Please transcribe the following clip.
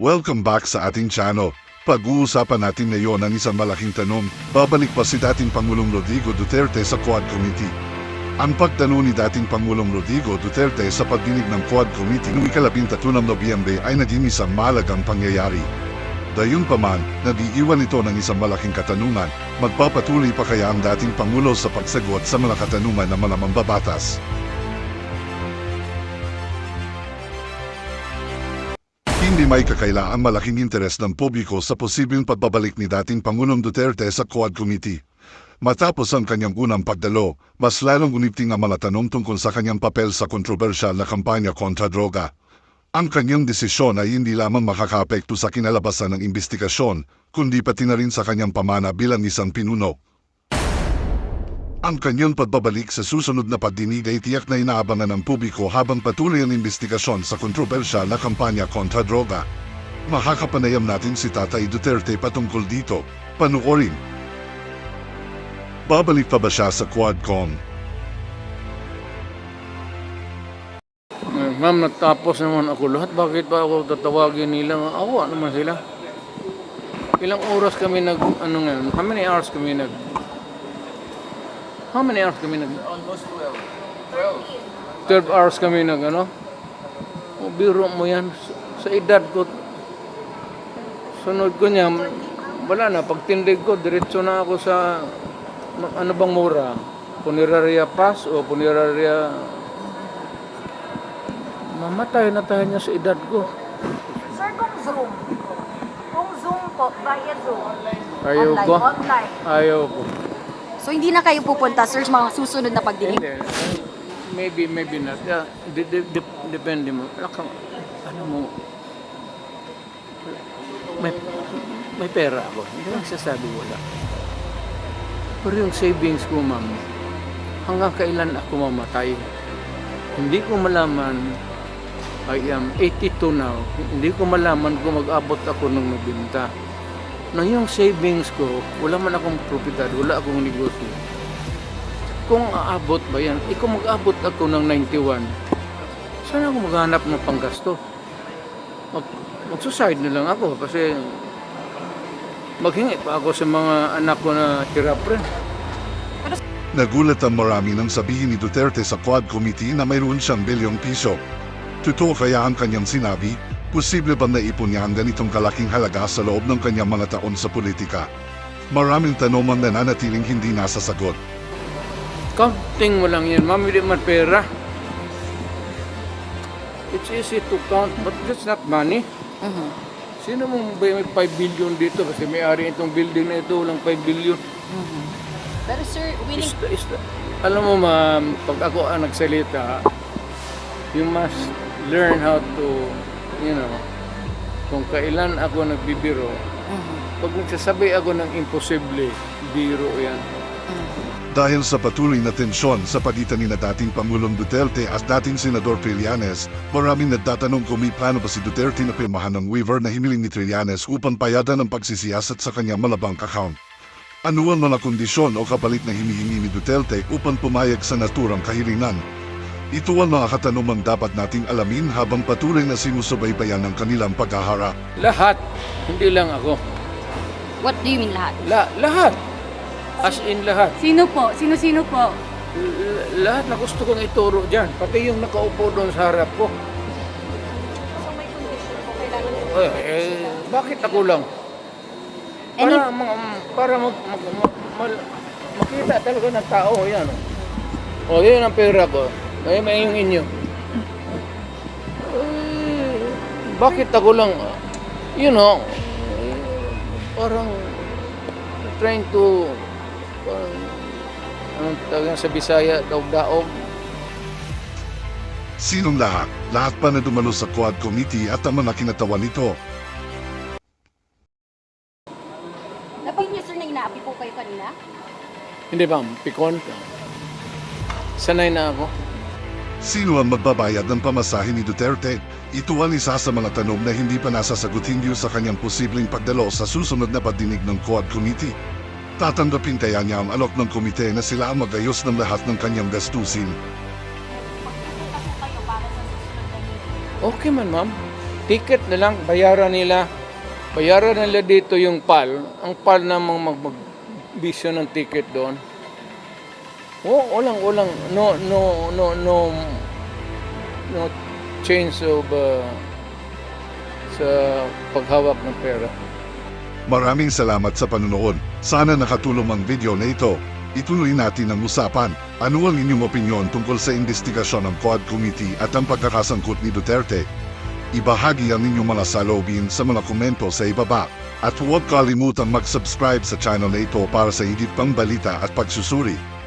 Welcome back sa ating channel. Pag-uusapan natin ngayon ang isang malaking tanong, babalik pa si dating Pangulong Rodrigo Duterte sa Quad Committee. Ang pagtanong ni dating Pangulong Rodrigo Duterte sa pagdinig ng Quad Committee noong ikalabintatlo ng Nobyembre ay naging isang malagang pangyayari. Dayun pa man, nadiiwan ito ng isang malaking katanungan, magpapatuloy pa kaya ang dating Pangulo sa pagsagot sa mga katanungan ng mga mambabatas. May kakaila ang malaking interes ng publiko sa posibleng pagbabalik ni dating Pangulong Duterte sa Quad Committee. Matapos ang kanyang unang pagdalo, mas lalong unipting ang mga tungkol sa kanyang papel sa kontrobersyal na kampanya kontra droga. Ang kanyang desisyon ay hindi lamang makakaapekto sa kinalabasan ng investigasyon, kundi pati na rin sa kanyang pamana bilang isang pinuno. Ang kanyang pagbabalik sa susunod na pagdinig ay tiyak na inaabangan ng publiko habang patuloy ang investigasyon sa kontrobersyal na kampanya kontra droga. Makakapanayam natin si Tatay Duterte patungkol dito. Panuorin. Babalik pa ba siya sa Quadcom? Ma'am, natapos naman ako lahat. Bakit pa ako tatawagin nila? Awa naman sila. Ilang oras kami nag, ano ngayon? How many hours kami nag, how many hours kami nag, Almost 12. 12 hours kami nag, ano? O, biro mo yan. Sa, sa edad ko, sunod ko niya, wala na. Pagtindig ko, diretso na ako sa, ano bang mura? Puneraria Pass o Puneraria... Mamatay na tayo niya sa edad ko. Sir, kung Zoom, kung Zoom po, via Zoom, Ayaw online, ko. online. Ayaw ko. So hindi na kayo pupunta, sir, sa mga susunod na pagdinig? Maybe, maybe not. Yeah, de- de- de- depende mo. Alam ka, ano mo, may, may pera ako. Hindi lang sasabi wala. Pero yung savings ko, ma'am, hanggang kailan ako mamatay? Hindi ko malaman, I am 82 now, hindi ko malaman kung mag-abot ako ng nabinta. Na yung savings ko, wala man akong propiedad, wala akong negosyo kung aabot ba yan, eh kung mag-abot ako ng 91, saan ako maghanap ng panggasto? Mag, mag-suicide na lang ako kasi maghingi pa ako sa mga anak ko na hirap rin. Nagulat ang marami nang sabihin ni Duterte sa Quad Committee na mayroon siyang bilyong piso. Totoo kaya ang kanyang sinabi, posible ba naipon niya ang ganitong kalaking halaga sa loob ng kanyang mga taon sa politika? Maraming tanong ang nananatiling hindi nasasagot. Counting mo lang yan, mamili man pera. It's easy to count, but that's not money. Mhm. Sino mo ba may 5 billion dito? Kasi may-ari itong building na ito, walang 5 billion. Pero sir, willing... Is, is, alam mo ma'am, pag ako ang nagsalita, you must learn how to, you know, kung kailan ako nagbibiro, pag nagsasabi ako ng imposible, biro yan. Dahil sa patuloy na tensyon sa pagitan ni na dating Pangulong Duterte at dating Senador Trillanes, maraming nagtatanong kung may plano ba si Duterte na pirmahan ng waiver na hiniling ni Trillanes upang payadan ang pagsisiyasat sa kanyang malabang account. Ano ang mga kondisyon o kapalit na hinihingi ni Duterte upang pumayag sa naturang kahilingan? Ito ang mga katanungang dapat nating alamin habang patuloy na sinusubaybayan ng kanilang paghaharap. Lahat, hindi lang ako. What do you mean lahat? La, lahat. As in lahat. Sino po? Sino-sino po? L- lahat na gusto kong ituro dyan. Pati yung nakaupo doon sa harap ko. So may condition po, kailangan Eh, eh, bakit ako lang? Any- Para, ma, para mag, mag, mag- mal- makita talaga ng tao yan. O, oh, yun ang pera ko. Ay, may yung inyo. Eh, bakit ako lang, you know, eh, parang trying to, parang, anong tawag sa Bisaya, daog-daog. Sinong lahat? Lahat pa na dumalo sa Quad Committee at ang mga kinatawan nito. Napin niyo sir na inaapi po kayo kanina? Hindi ba, pikon. Sanay na ako. Sino ang magbabayad ng pamasahe ni Duterte? Ito ang isa sa mga tanong na hindi pa nasasagutin niyo sa kanyang posibleng pagdalo sa susunod na pagdinig ng Quad Committee. Tatanggapin kaya niya ang alok ng komite na sila ang magayos ng lahat ng kanyang gastusin. Okay man, ma'am. ticket na lang, bayaran nila. Bayaran nila dito yung PAL. Ang PAL namang mag magbisyo ng ticket doon. Oh, walang, walang, no, no, no, no, no change of uh, sa paghawak ng pera. Maraming salamat sa panonood. Sana nakatulong ang video na ito. Ituloy natin ang usapan. Ano ang inyong opinyon tungkol sa investigasyon ng Quad Committee at ang pagkakasangkot ni Duterte? Ibahagi ang inyong mga salobin sa mga komento sa ibaba. At huwag kalimutang mag-subscribe sa channel na ito para sa higit pang balita at pagsusuri.